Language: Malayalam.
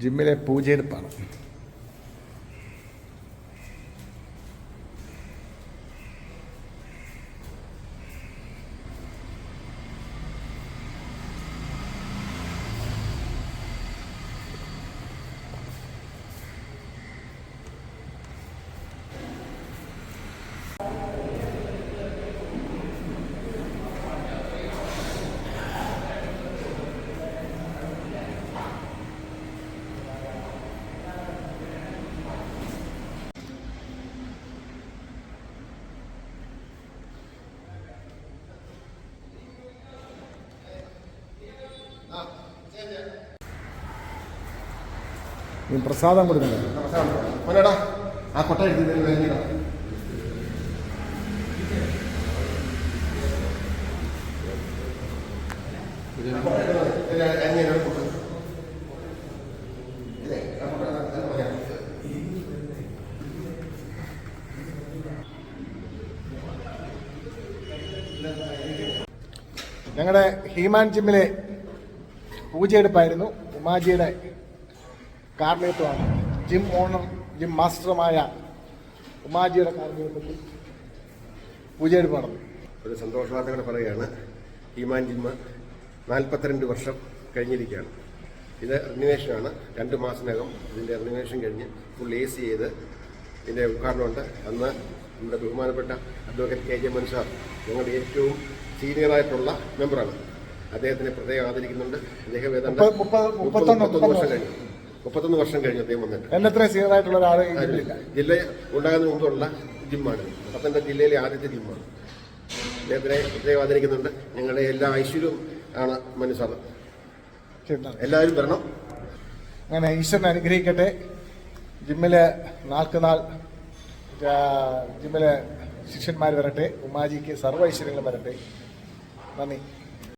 ജിമ്മിലെ പൂജയെടുപ്പാണ് ഈ പ്രസാദം കൊടുക്കുന്നത് മോനേടാ ആ കൊട്ട എടുത്ത് ഞങ്ങളുടെ ഹീമാൻ ജിമ്മിലെ പൂജയെടുപ്പായിരുന്നു ഉമാജിയുടെ കാർമേത്വമാണ് ജിം ഓണർ ജിം മാസ്റ്ററുമായ ഉമാജിയുടെ കാർമേറ്റത്തിൽ പൂജയെടുപ്പ് നടന്നു ഒരു സന്തോഷവാർത്തകൾ പറയുകയാണ്. ഹീമാൻ ജിമ്മ് നാൽപ്പത്തിരണ്ട് വർഷം കഴിഞ്ഞിരിക്കുകയാണ്. ഇത് റിനിവേഷനാണ് രണ്ട് മാസത്തിനകം ഇതിന്റെ റിനിവേഷൻ കഴിഞ്ഞ് ഫുൾ എ സി ചെയ്ത് ഇതിന്റെ ഉദ്ഘാടനമുണ്ട്. അന്ന് നമ്മുടെ ബഹുമാനപ്പെട്ട അഡ്വക്കേറ്റ് കെ ജെ മനുഷ്യർ ഞങ്ങളുടെ ഏറ്റവും സീനിയറായിട്ടുള്ള മെമ്പറാണ് അദ്ദേഹത്തിനെ പ്രത്യേകം ആദരിക്കുന്നുണ്ട്. അദ്ദേഹം ഏതാണ്ട് മുപ്പത്- മുപ്പത്- മുപ്പത്തൊന്ന് മുപ്പത്തൊന്ന് വർഷം കഴിഞ്ഞു. മുപ്പത്തൊന്ന് വർഷം കഴിഞ്ഞു അദ്ദേഹം വന്നിട്ട് എന്നെ അത്രയും സീനിയറായിട്ടുള്ള ഒരാൾ ഈ ജിമ്മിലില്ല ജില്ല ഉണ്ടാകുന്നതിന് മുമ്പുള്ള ജിമ്മാണ്. പത്തനംതിട്ട ജില്ലയിലെ ആദ്യത്തെ ജിമ്മാണ്. അദ്ദേഹത്തിനെ പ്രത്യേകം ആദരിക്കുന്നുണ്ട്. ഞങ്ങളുടെ എല്ലാ ഐശ്വര്യവും ആണ് മനസ്സാണ് എല്ലാവരും വരണം. അങ്ങനെ ഈശ്വരൻ അനുഗ്രഹിക്കട്ടെ. ജിമ്മിൽ നാൾക്ക് നാൾ ജിമ്മിലെ ശിഷ്യന്മാർ വരട്ടെ. ഉമാജിക്ക് സർവ ഐശ്വര്യങ്ങൾ വരട്ടെ. നന്ദി.